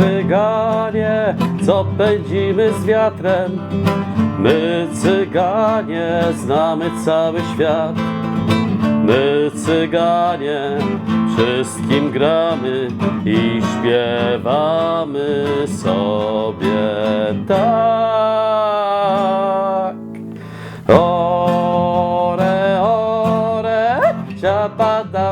cyganie, co pędzimy z wiatrem. My cyganie znamy cały świat. My cyganie wszystkim gramy i śpiewamy sobie tak.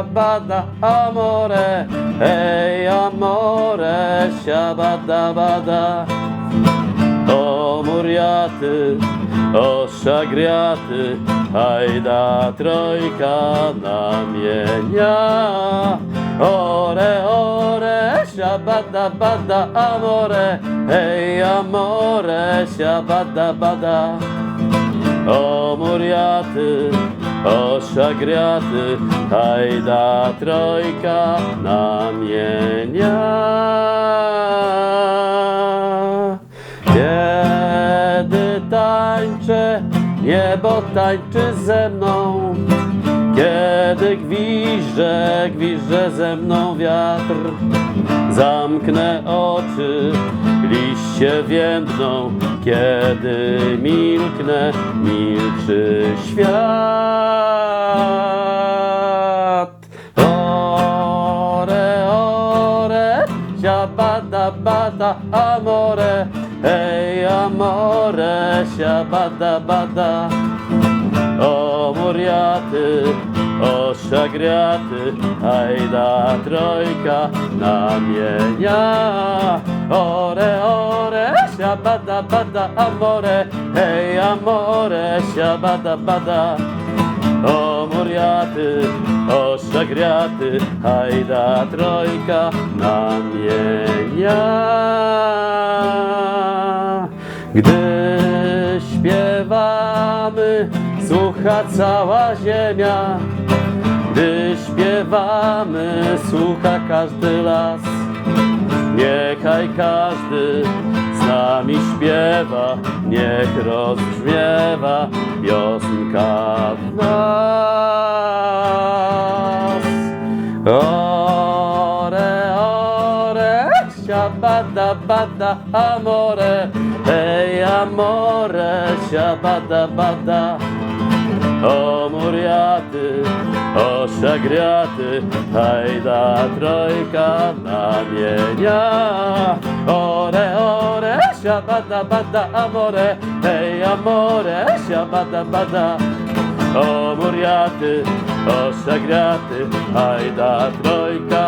Bada, amore, hej, amore, siabada, bada. O muriaty, o szagriaty, hajda trojka namienia. Ore, ore, siabada, bada, amore, hej, amore, siabada, bada. O muriaty, o szagriaty, hajda trojka namienia. Kiedy tańczę, niebo tańczy ze mną. Kiedy gwiżdżę, gwiżdżę ze mną wiatr. Zamknę oczy, liście więdną. Kiedy milknę, milczy świat. Ore, ore, siabada, bada, amore, hej, amore, siabada, bada. O muriaty, o szagriaty, ajda trojka namienia. Ore, ore, siabada, bada, amore, hej, amore, siabada, bada. O muriaty, o szagriaty, ajda trojka namienia. Gdy śpiewamy, słucha cała ziemia. Gdy śpiewamy, słucha każdy las. Niechaj każdy z nami śpiewa, niech rozbrzmiewa piosenka w nas. Ore, ore, siabada, bada, amore, hej, amore, siabada, bada. O muriaty, o szagriaty, hajda trojka namienia. Ore, ore, siabada, bada, amore, hej, amore, siabada, bada. O muriaty, o szagriaty, hajda trojka